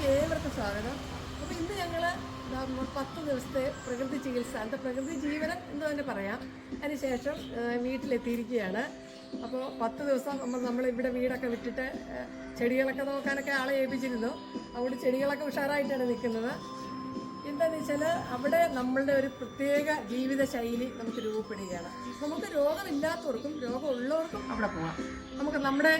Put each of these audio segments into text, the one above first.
വീഡിയോയിലേക്ക് ഏവർക്കും സ്വാഗതം. അപ്പോൾ ഇന്ന് ഞങ്ങൾ പത്ത് ദിവസത്തെ പ്രകൃതി ചികിത്സ എന്താ പ്രകൃതി ജീവനം എന്ന് തന്നെ പറയാം. അതിനുശേഷം വീട്ടിലെത്തിയിരിക്കുകയാണ്. അപ്പോൾ പത്ത് ദിവസം നമ്മൾ ഇവിടെ വീടൊക്കെ വിട്ടിട്ട് ചെടികളൊക്കെ നോക്കാനൊക്കെ ആളെ ഏൽപ്പിച്ചിരുന്നു. അതുകൊണ്ട് ചെടികളൊക്കെ ഉഷാറായിട്ടാണ് നിൽക്കുന്നത്. എന്താണെന്ന് വെച്ചാൽ അവിടെ നമ്മളുടെ ഒരു പ്രത്യേക ജീവിത ശൈലി നമുക്ക് രൂപപ്പെടുകയാണ്. നമുക്ക് രോഗമില്ലാത്തവർക്കും രോഗമുള്ളവർക്കും അവിടെ പോകാം നമുക്ക് നമ്മുടെ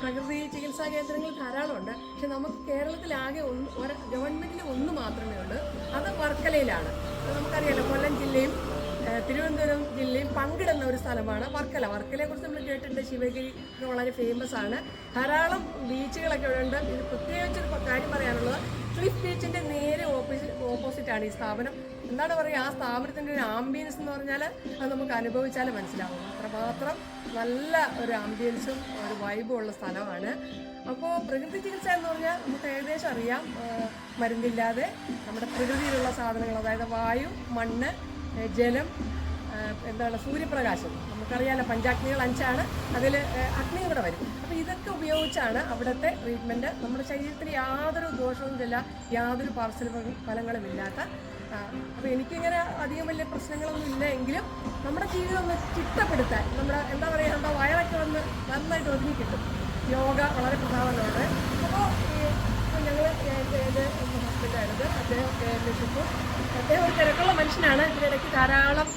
പ്രകൃതി ചികിത്സാ കേന്ദ്രങ്ങൾ ധാരാളമുണ്ട്. പക്ഷെ നമുക്ക് കേരളത്തിലാകെ ഒന്ന് ഒരു ഗവൺമെന്റിൽ ഒന്ന് മാത്രമേ ഉള്ളൂ. അത് വർക്കലയിലാണ്. നമുക്കറിയാലോ കൊല്ലം ജില്ലയും തിരുവനന്തപുരം ജില്ലയിൽ പങ്കിടുന്ന ഒരു സ്ഥലമാണ് വർക്കല. വർക്കലയെ കുറിച്ച് നമ്മൾ കേട്ടിട്ടുണ്ട്. ശിവഗിരി വളരെ ഫേമസ് ആണ്. ധാരാളം ബീച്ചുകളൊക്കെ ഉണ്ട്. ഇത് പ്രത്യേകിച്ച് ഒരു കാര്യം പറയാനുള്ളത് ക്ലിഫ് ബീച്ചിന്റെ നേരെ ഓപ്പോസിറ്റ് ആണ് ഈ സ്ഥാപനം. എന്താണ് പറയുക? ആ സ്ഥാപനത്തിന്റെ ഒരു ആംബിയൻസ് എന്ന് പറഞ്ഞാൽ അത് നമുക്ക് അനുഭവിച്ചാൽ മനസ്സിലാവും. അത്രമാത്രം നല്ല ഒരു ആംബിയൻസും ഒരു വൈബും ഉള്ള സ്ഥലമാണ്. അപ്പോൾ പ്രകൃതി ചികിത്സ എന്ന് പറഞ്ഞാൽ നമുക്ക് ഏകദേശം അറിയാം. മരുന്നില്ലാതെ നമ്മുടെ പ്രകൃതിയിലുള്ള സാധനങ്ങൾ അതായത് വായു മണ്ണ് ജലം എന്താണ് സൂര്യപ്രകാശം. നമുക്കറിയാലോ പഞ്ചാഗ്നികൾ അഞ്ചാണ്. അതിൽ അഗ്നി കൂടെ വരും. അപ്പോൾ ഇതൊക്കെ ഉപയോഗിച്ചാണ് അവിടുത്തെ ട്രീറ്റ്മെന്റ് നമ്മുടെ ശരീരത്തിന് യാതൊരു ദോഷവും ഇല്ല യാതൊരു പാർശ്വ ഫലങ്ങളും ഇല്ലാത്ത അപ്പോൾ എനിക്കിങ്ങനെ അധികം വലിയ പ്രശ്നങ്ങളൊന്നും ഇല്ല എങ്കിലും നമ്മുടെ ജീവിതം ഒന്ന് ചിട്ടപ്പെടുത്താൻ നമ്മുടെ എന്താ പറയുക നമ്മുടെ വയറൊക്കെ ഒന്ന് നന്നായിട്ട് ഒതുങ്ങി കിട്ടും. യോഗ വളരെ പ്രധാനമാണ്. അപ്പോൾ ഞങ്ങൾ ഹസ്ബൻഡാണിത് അദ്ദേഹം എന്റെ അദ്ദേഹം ഒരു തിരക്കുള്ള മനുഷ്യനാണ്. ഇതിനിടയ്ക്ക് ധാരാളം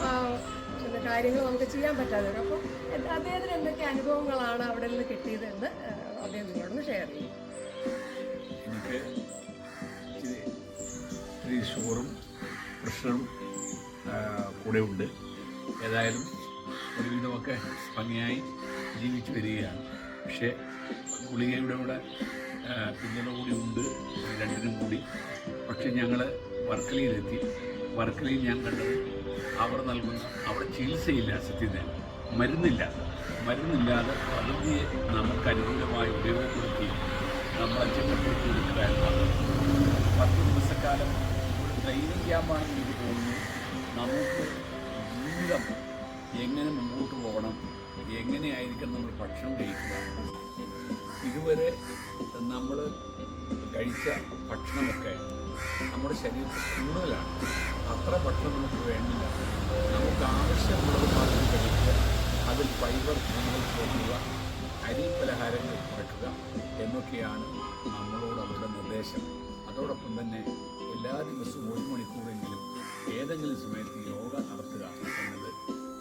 കാര്യങ്ങൾ നമുക്ക് ചെയ്യാൻ പറ്റാതെ വരും അപ്പോൾ അദ്ദേഹത്തിന് എന്തൊക്കെ അനുഭവങ്ങളാണ് അവിടെ നിന്ന് കിട്ടിയത് എന്ന് ആ, അദ്ദേഹം നിങ്ങളോടൊന്ന് ഷെയർ ചെയ്യും. എനിക്ക് ഇത്തിരി ഷുഗറും പ്രഷറും കൂടെ ഉണ്ട് ഏതായാലും ഒരുവിധമൊക്കെ ഭംഗിയായി ജീവിച്ചു വരികയാണ്. പക്ഷേ ഗുളികയുടെ കൂടെ പിന്തുണ കൂടി ഉണ്ട്. രണ്ടിനും കൂടി. പക്ഷെ ഞങ്ങൾ വർക്കലയിലെത്തി. വർക്കലയിൽ ഞാൻ കണ്ടത് അവർ നൽകുന്ന അവിടെ ചികിത്സയില്ല സത്യത്തിൽ മരുന്നില്ല. മരുന്നില്ലാതെ പ്രകൃതിയെ നമുക്ക് അനുകൂലമായി ഉപയോഗപ്പെടുത്തി നമ്മളെ ചിട്ടപ്പെടുത്തി എന്നാണ് പത്ത് ദിവസക്കാലം ഒരു ട്രെയിനിങ് ക്യാമ്പാണെന്ന് എനിക്ക് തോന്നുന്നു നമുക്ക് ജീവിതം എങ്ങനെ മുമ്പോട്ട് പോകണം എങ്ങനെയായിരിക്കണം നമ്മൾ ഭക്ഷണം കഴിക്കുക. ഇതുവരെ നമ്മൾ കഴിച്ച ഭക്ഷണമൊക്കെ നമ്മുടെ ശരീരത്തിൽ കൂടുതലാണ് അത്ര ഭക്ഷണം നമുക്ക് വേണ്ടില്ല. നമുക്ക് ആവശ്യമുള്ളത് മാത്രം കഴിക്കുക അതിൽ ഫൈബർ കൂടുതൽ പോകുക അരി പലഹാരങ്ങൾ കുറയ്ക്കുക എന്നൊക്കെയാണ് നമ്മളോട് അവരുടെ നിർദ്ദേശം. അതോടൊപ്പം തന്നെ എല്ലാ ദിവസവും ഒരു മണിക്കൂറെങ്കിലും ഏതെങ്കിലും സമയത്ത് യോഗ നടത്തുക എന്നത്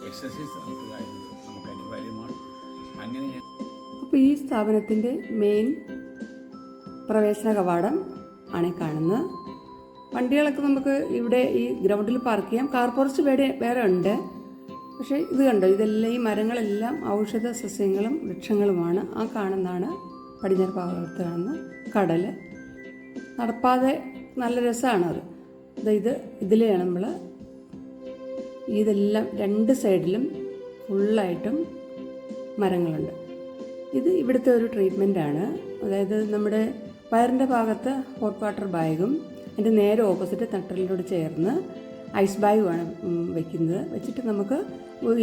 എക്സസൈസ് നടത്തുക എന്നത് നമുക്ക് അനിവാര്യമാണ്. അങ്ങനെ അപ്പോൾ ഈ സ്ഥാപനത്തിന്റെ മെയിൻ പ്രവേശന കവാടം ആണ് കാണുന്നത്. വണ്ടികളൊക്കെ നമുക്ക് ഇവിടെ ഈ ഗ്രൗണ്ടിൽ പാർക്ക് ചെയ്യാം. കാർ പോർച്ച് വേറെ വേറെ ഉണ്ട്. പക്ഷേ ഇത് കണ്ടോ? ഇതെല്ലാം ഈ മരങ്ങളെല്ലാം ഔഷധ സസ്യങ്ങളും വൃക്ഷങ്ങളുമാണ്. ആ കാണുന്നതാണ് പടിഞ്ഞാറ് ഭാഗത്ത് കാണുന്ന കടൽ നടപ്പാതെ നല്ല രസമാണ് അത്. അതായത് ഇത് ഇതിലെയാണ് നമ്മൾ ഇതെല്ലാം രണ്ട് സൈഡിലും ഫുള്ളായിട്ടും മരങ്ങളുണ്ട്. ഇത് ഇവിടുത്തെ ഒരു ട്രീറ്റ്മെന്റാണ് അതായത് നമ്മുടെ വയറിന്റെ ഭാഗത്ത് ഹോട്ട് വാട്ടർ ബാഗും അതിന്റെ നേരെ ഓപ്പോസിറ്റ് തട്ടലിനോട് ചേർന്ന് ഐസ് ബാഗുമാണ് വെക്കുന്നത്. വെച്ചിട്ട് നമുക്ക്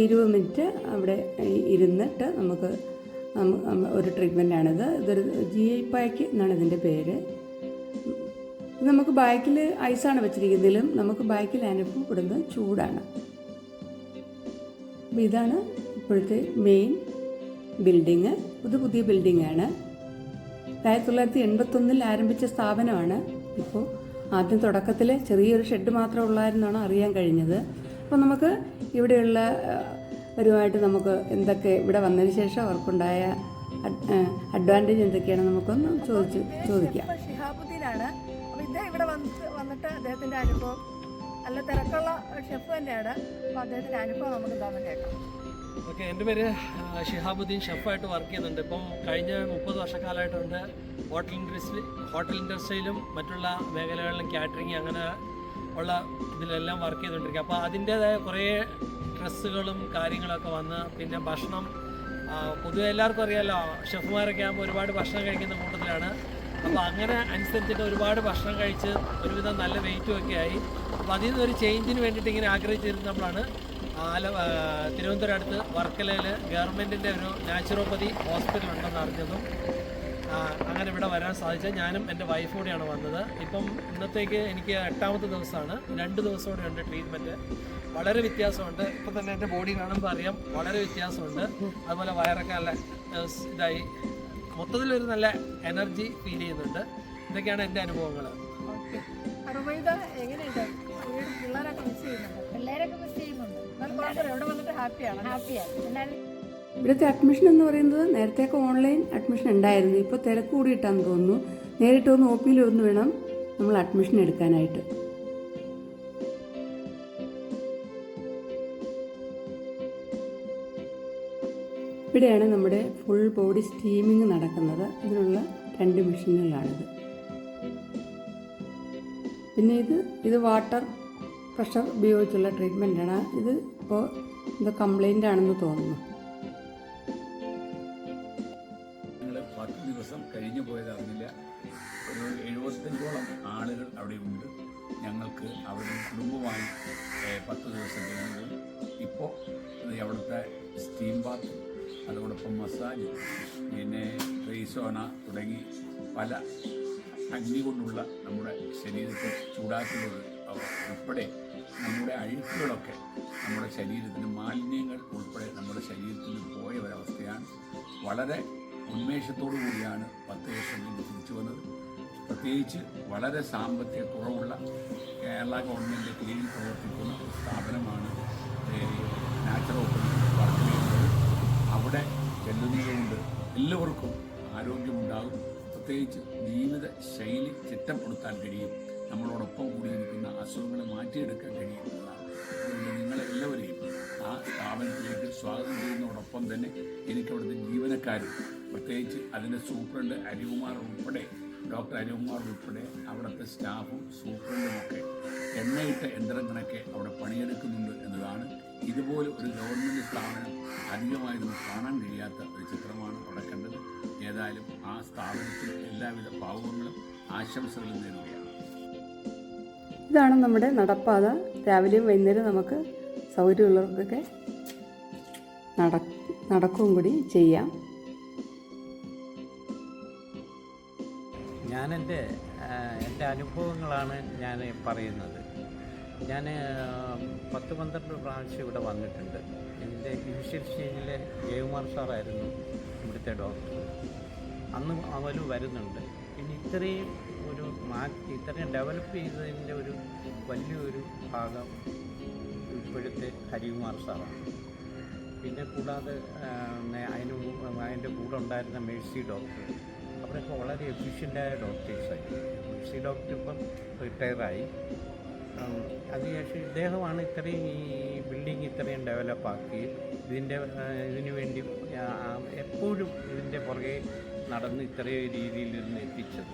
ഇരുപത് മിനിറ്റ് അവിടെ ഇരുന്നിട്ട് നമുക്ക് ഒരു ട്രീറ്റ്മെന്റാണിത്. ഇതൊരു ജി ഐ പാക്ക് എന്നാണ് ഇതിന്റെ പേര്. ഇത് നമുക്ക് ബാക്കിൽ ഐസാണ് വെച്ചിരിക്കുന്നതിലും നമുക്ക് ബാക്കിൽ അനുഭവപ്പെടുന്നത് ചൂടാണ്. അപ്പോൾ ഇതാണ് ഇപ്പോഴത്തെ മെയിൻ ബിൽഡിങ്. ഇത് പുതിയ ബിൽഡിങ്ങാണ്. ആയിരത്തി തൊള്ളായിരത്തി എൺപത്തൊന്നിൽ ആരംഭിച്ച സ്ഥാപനമാണ്. ഇപ്പോൾ ആദ്യം തുടക്കത്തിൽ ചെറിയൊരു ഷെഡ് മാത്രമേ ഉള്ളായിരുന്നാണ് അറിയാൻ കഴിഞ്ഞത്. അപ്പോൾ നമുക്ക് ഇവിടെയുള്ള വരുമായിട്ട് നമുക്ക് എന്തൊക്കെ ഇവിടെ വന്നതിന് ശേഷം അവർക്കുണ്ടായ അഡ്വാന്റേജ് എന്തൊക്കെയാണ് നമുക്കൊന്ന് ചോദിച്ച് ചോദിക്കാം. ഷിഹാബുദ്ദീനാണ്. അപ്പോൾ ഇദ്ദേഹം ഇവിടെ വന്നിട്ട് അദ്ദേഹത്തിന്റെ അനുഭവം നല്ല തിരക്കുള്ള ഷെഫ് തന്നെയാണ്. അപ്പോൾ അദ്ദേഹത്തിന്റെ അനുഭവം നമുക്ക് എന്താണെന്ന് കേൾക്കാം. ഓക്കെ എന്റെ പേര് ഷിഹാബുദ്ദീൻ ഷെഫായിട്ട് വർക്ക് ചെയ്യുന്നുണ്ട്. ഇപ്പം കഴിഞ്ഞ മുപ്പത് വർഷക്കാലമായിട്ടുണ്ട്. ഹോട്ടൽ ഇൻഡസ്ട്രി ഹോട്ടൽ ഇൻഡസ്ട്രിയിലും മറ്റുള്ള മേഖലകളിലും കാറ്ററിങ് അങ്ങനെ ഉള്ള ഇതിലെല്ലാം വർക്ക് ചെയ്തുകൊണ്ടിരിക്കുക. അപ്പോൾ അതിന്റേതായ കുറേ ഡ്രസ്സുകളും കാര്യങ്ങളൊക്കെ വന്ന് പിന്നെ ഭക്ഷണം പൊതുവെ എല്ലാവർക്കും അറിയാമല്ലോ ഷെഫുമാരൊക്കെ ആകുമ്പോൾ ഒരുപാട് ഭക്ഷണം കഴിക്കുന്ന കൂട്ടത്തിലാണ്. അപ്പോൾ അങ്ങനെ അനുസരിച്ചിട്ട് ഒരുപാട് ഭക്ഷണം കഴിച്ച് ഒരുവിധം നല്ല വെയിറ്റും ഒക്കെ ആയി. അപ്പോൾ അതിൽ നിന്ന് ഒരു ചേഞ്ചിന് വേണ്ടിയിട്ട് ഇങ്ങനെ ആഗ്രഹിച്ചിരുന്നപ്പോഴാണ് ആല തിരുവനന്തപുരം അടുത്ത് വർക്കലയിൽ ഗവൺമെന്റിന്റെ ഒരു നാച്ചുറോപ്പതി ഹോസ്പിറ്റൽ ഉണ്ടെന്ന് അറിഞ്ഞതും അങ്ങനെ ഇവിടെ വരാൻ സാധിച്ചത്. ഞാനും എന്റെ വൈഫ് കൂടെയാണ് വന്നത്. ഇപ്പം ഇന്നത്തേക്ക് എനിക്ക് എട്ടാമത്തെ ദിവസമാണ്. രണ്ട് ദിവസം കൂടെ ഉണ്ട് ട്രീറ്റ്മെന്റ് വളരെ വ്യത്യാസമുണ്ട്. ഇപ്പം തന്നെ എന്റെ ബോഡി കാണുമ്പോൾ അറിയാം വളരെ വ്യത്യാസമുണ്ട്. അതുപോലെ വയറൊക്കെ നല്ല ഇതായി. മൊത്തത്തിലൊരു നല്ല എനർജി ഫീൽ ചെയ്യുന്നുണ്ട്. ഇതൊക്കെയാണ് എന്റെ അനുഭവങ്ങൾ. പിള്ളേരൊക്കെ മിസ് ചെയ്യുന്നുണ്ട്? പിള്ളേരൊക്കെ മിസ് ചെയ്യുന്നുണ്ട്. ഇവിടെ വന്നിട്ട് ഹാപ്പിയാണ് ഹാപ്പിയാണ് എന്നാലും ഇവിടുത്തെ അഡ്മിഷൻ എന്ന് പറയുന്നത് നേരത്തെയൊക്കെ ഓൺലൈൻ അഡ്മിഷൻ ഉണ്ടായിരുന്നു. ഇപ്പോൾ തിരക്ക് കൂടിയിട്ടാന്ന് തോന്നുന്നു. നേരിട്ട് ഒന്ന് ഒ പിയിൽ ഒന്ന് വേണം നമ്മൾ അഡ്മിഷൻ എടുക്കാനായിട്ട്. ഇവിടെയാണ് നമ്മുടെ ഫുൾ ബോഡി സ്റ്റീമിങ് നടക്കുന്നത്. ഇതിനുള്ള രണ്ട് മെഷീനുകളാണിത്. പിന്നെ ഇത് ഇത് വാട്ടർ പ്രഷർ ഉപയോഗിച്ചുള്ള ട്രീറ്റ്മെന്റാണ് ഇത് ഇപ്പോൾ ഇത് കംപ്ലൈന്റ് ആണെന്ന് തോന്നുന്നു. ദിവസം കഴിഞ്ഞു പോയതറിഞ്ഞില്ല ഒരു എഴുപത്തഞ്ചോളം ആളുകൾ അവിടെ ഉണ്ട് ഞങ്ങൾക്ക് അവരുടെ കുടുംബമായി പത്ത് ദിവസം കഴിഞ്ഞു. ഇപ്പോൾ അവിടുത്തെ സ്റ്റീം ബാത്ത് അതോടൊപ്പം മസാജ് പിന്നെ റേസോണ തുടങ്ങി പല അഗ്നി കൊണ്ടുള്ള നമ്മുടെ ശരീരത്തെ ചൂടാക്കുന്നത് ഉൾപ്പെടെ നമ്മുടെ അഴുക്കുകളൊക്കെ നമ്മുടെ ശരീരത്തിന് മാലിന്യങ്ങൾ ഉൾപ്പെടെ നമ്മുടെ ശരീരത്തിൽ പോയ ഒരവസ്ഥയാണ്. വളരെ ഉന്മേഷത്തോടു കൂടിയാണ് പത്ത് വർഷം തിരിച്ചു വന്നത്. പ്രത്യേകിച്ച് വളരെ സാമ്പത്തിക കുറവുള്ള കേരള ഗവൺമെന്റ് കീഴിൽ പ്രവർത്തിക്കുന്ന സ്ഥാപനമാണ് നാച്ചുറൽ ചെയ്യുന്നത് അവിടെ ചെല്ലുന്നതുകൊണ്ട് എല്ലാവർക്കും ആരോഗ്യമുണ്ടാകും. പ്രത്യേകിച്ച് ജീവിത ശൈലി ചിട്ടപ്പെടുത്താൻ കഴിയും. നമ്മളോടൊപ്പം കൂടിയിരിക്കുന്ന അസുഖങ്ങളെ മാറ്റിയെടുക്കാൻ കഴിയും. നിങ്ങളെല്ലാവരെയും ആ സ്ഥാപനത്തിലേക്ക് സ്വാഗതം ചെയ്യുന്നതോടൊപ്പം തന്നെ എനിക്കവിടുത്തെ ജീവനക്കാരും പ്രത്യേകിച്ച് അതിന്റെ സൂപ്രണ്ട് അരികുമാർ ഉൾപ്പെടെ ഡോക്ടർ അരികുമാർ ഉൾപ്പെടെ അവിടുത്തെ സ്റ്റാഫും സൂപ്രണ്ടും ഒക്കെ എണ്ണയിട്ട യന്ത്രങ്ങളൊക്കെ അവിടെ പണിയെടുക്കുന്നുണ്ട് എന്നതാണ്. ഇതുപോലെ ഒരു ഗവൺമെന്റ് സ്ഥാപനം അധികമായി നമുക്ക് കാണാൻ കഴിയാത്ത ഒരു ചിത്രമാണ് അവിടെ കണ്ടത്. ഏതായാലും ആ സ്ഥാപനത്തിന് എല്ലാവിധ ഭാവുകങ്ങളും ആശംസകളും നേരുകയാണ്. ഇതാണ് നമ്മുടെ നടപ്പാത. രാവിലെയും വൈകുന്നേരം നമുക്ക് സൗകര്യമുള്ളവർക്കൊക്കെ നട നടക്കുകയും കൂടി ചെയ്യാം. ഞാൻ എന്റെ എന്റെ അനുഭവങ്ങളാണ് ഞാൻ പറയുന്നത്. ഞാൻ പത്ത് പന്ത്രണ്ട് പ്രാവശ്യം ഇവിടെ വന്നിട്ടുണ്ട്. എന്റെ ഇനിഷ്യൽ സ്റ്റേജിലെ ജയകുമാർ സാറായിരുന്നു ഇവിടുത്തെ ഡോക്ടർ അന്ന് അവർ വരുന്നുണ്ട്. പിന്നെ ഇത്രയും ഒരു മാറ്റി ഇത്രയും ഡെവലപ്പ് ചെയ്തതിന്റെ ഒരു വലിയൊരു ഭാഗം ഇപ്പോഴത്തെ ഹരികുമാർ സാറാണ്. പിന്നെ കൂടാതെ അതിന് അതിന്റെ കൂടെ ഉണ്ടായിരുന്ന മേഴ്സി ഡോക്ടർ. അവരൊക്കെ വളരെ എഫിഷ്യന്റായ ഡോക്ടേഴ്സായി മേഴ്സി ഡോക്ടർ ഇപ്പം റിട്ടയറായി അതിനുശേഷം ഇദ്ദേഹമാണ് ഇത്രയും ഈ ബിൽഡിംഗ് ഇത്രയും ഡെവലപ്പാക്കി ഇതിന്റെ ഇതിനു വേണ്ടി എപ്പോഴും ഇതിന്റെ പുറകെ നടന്ന് ഇത്രയും രീതിയിൽ നിന്ന് എത്തിച്ചത്.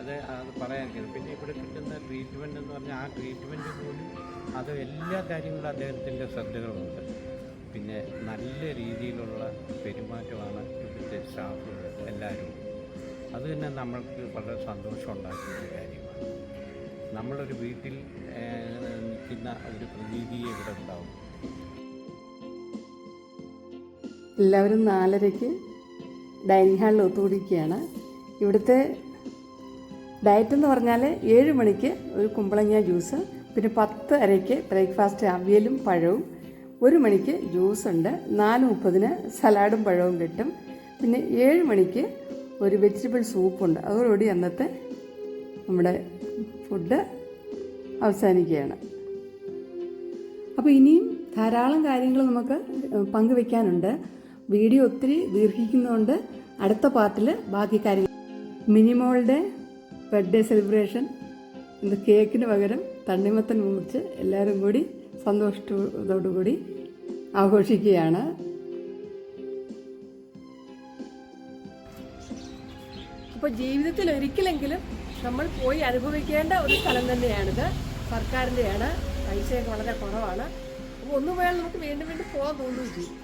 അത് അത് പറയാൻ കഴിയും. പിന്നെ ഇവിടെ കിട്ടുന്ന ട്രീറ്റ്മെന്റ് എന്ന് പറഞ്ഞാൽ ആ ട്രീറ്റ്മെന്റ് പോലും അത് എല്ലാ കാര്യങ്ങളും അദ്ദേഹത്തിന്റെ ശ്രദ്ധകളുണ്ട്. പിന്നെ നല്ല രീതിയിലുള്ള പെരുമാറ്റമാണ് ഇവിടുത്തെ സ്റ്റാഫുകൾ എല്ലാവരും. അത് തന്നെ നമ്മൾക്ക് വളരെ സന്തോഷം ഉണ്ടാക്കിയ ഒരു കാര്യമാണ്. നമ്മളൊരു വീട്ടിൽ നിൽക്കുന്ന ഒരു പ്രതീതിയെ ഇവിടെ ഉണ്ടാവും. എല്ലാവരും നാലരയ്ക്ക് ഡൈനിങ് ഹാളിൽ ഒത്തുകൂടിക്കുകയാണ് ഇവിടുത്തെ ഡയറ്റ് എന്ന് പറഞ്ഞാൽ ഏഴ് മണിക്ക് ഒരു കുമ്പളങ്ങ ജ്യൂസ് പിന്നെ പത്ത് അരയ്ക്ക് ബ്രേക്ക്ഫാസ്റ്റ് അവിയലും പഴവും ഒരു മണിക്ക് ജ്യൂസ് ഉണ്ട് നാല് മുപ്പതിന് സലാഡും പഴവും കിട്ടും പിന്നെ ഏഴ് മണിക്ക് ഒരു വെജിറ്റബിൾ സൂപ്പുണ്ട് അതോടുകൂടി അന്നത്തെ നമ്മുടെ ഫുഡ് അവസാനിക്കുകയാണ്. അപ്പോൾ ഇനിയും ധാരാളം കാര്യങ്ങൾ നമുക്ക് പങ്കുവെക്കാനുണ്ട്. വീഡിയോ ഒത്തിരി ദീർഘിക്കുന്നതുകൊണ്ട് അടുത്ത പാർട്ടിൽ ബാക്കി കാര്യങ്ങൾ മിനിമോളുടെ ബർത്ത്ഡേ സെലിബ്രേഷൻ ഇന്ന് കേക്കിന് പകരം തണ്ണിമത്തൻ മുറിച്ച് എല്ലാവരും കൂടി സന്തോഷത്തോടുകൂടി ആഘോഷിക്കുകയാണ്. അപ്പോൾ ജീവിതത്തിൽ ഒരിക്കലെങ്കിലും നമ്മൾ പോയി അനുഭവിക്കേണ്ട ഒരു സ്ഥലം തന്നെയാണിത്. സർക്കാരിന്റെയാണ് പൈസയൊക്കെ വളരെ കുറവാണ്. അപ്പോൾ ഒന്ന് പോയാൽ നമുക്ക് വീണ്ടും വീണ്ടും പോകാൻ തോന്നുകയും ചെയ്യും.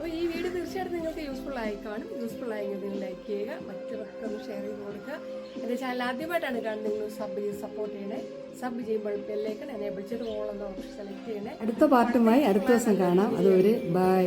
അപ്പോൾ ഈ വീഡിയോ തീർച്ചയായിട്ടും നിങ്ങൾക്ക് യൂസ്ഫുൾ ആയി കാണും. യൂസ്ഫുൾ ആയെങ്കിൽ ലൈക്ക് ചെയ്യുക മറ്റവർക്ക് ഒന്ന് ഷെയർ ചെയ്ത് കൊടുക്കുക. എന്റെ ചാനൽ ആദ്യമായിട്ടാണ് കാണുന്നത് നിങ്ങൾ സബ് ചെയ്ത് സപ്പോർട്ട് ചെയ്യണേ. സബ് ചെയ്യുമ്പോൾ ബെല്ലേക്കൺ എനേബിൾ ചെയ്ത് എന്ന ഓപ്ഷൻ സെലക്ട് ചെയ്യണേ. അടുത്ത പാർട്ടുമായി അടുത്ത ദിവസം കാണാം. അതുവരെ ബൈ